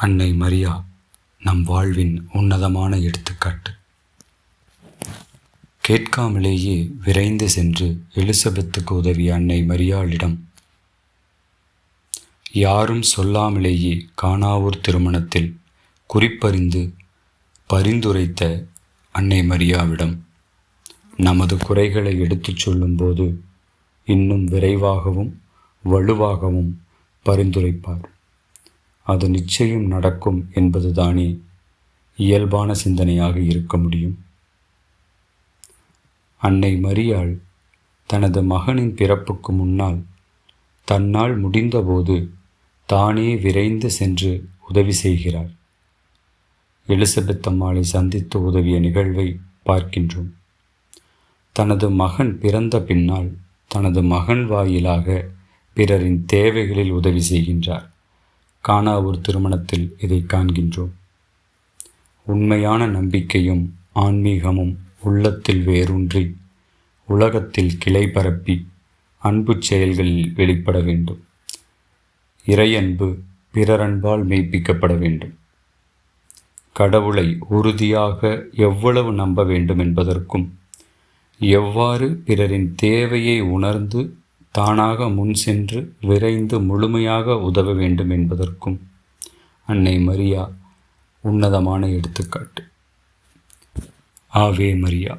அன்னை மரியா நம் வாழ்வின் உன்னதமான எடுத்துக்காட்டு. கேட்காமலேயே விரைந்து சென்று எலிசபெத்துக்கு உதவிய அன்னை மரியாளிடம் யாரும் சொல்லாமலேயே காணாவூர் திருமணத்தில் குறிப்பறிந்து பரிந்துரைத்த அன்னை மரியாவிடம் நமது குறைகளை எடுத்துச் சொல்லும்போது இன்னும் விரைவாகவும் வலுவாகவும் பரிந்துரைப்பார். அது நிச்சயம் நடக்கும் என்பதுதானே இயல்பான சிந்தனையாக இருக்க முடியும். அன்னை மரியாள் தனது மகனின் பிறப்புக்கு முன்னால் தன்னால் முடிந்தபோது தானே விரைந்து சென்று உதவி செய்கிறார் எலிசபெத் அம்மாளை சந்தித்து உதவிய நிகழ்வை பார்க்கின்றோம். தனது மகன் பிறந்த பின்னால் தனது மகன் வாயிலாக பிறரின் தேவைகளில் உதவி செய்கின்றார். கானாவூர் திருமணத்தில் இதை காண்கின்றோம். உண்மையான நம்பிக்கையும் ஆன்மீகமும் உள்ளத்தில் வேரூன்றி உலகத்தில் கிளை பரப்பி அன்பு செயல்களில் வெளிப்பட வேண்டும். இறையன்பு பிறரன்பால் மெய்ப்பிக்கப்பட வேண்டும். கடவுளை உறுதியாக எவ்வளவு நம்ப வேண்டும் என்பதற்கும் எவ்வாறு பிறரின் தேவையை உணர்ந்து தானாக முன் சென்று விரைந்து முழுமையாக உதவ வேண்டும் என்பதற்கும் அன்னை மரியா உன்னதமான எடுத்துக்காட்டு. ஆவே மரியா.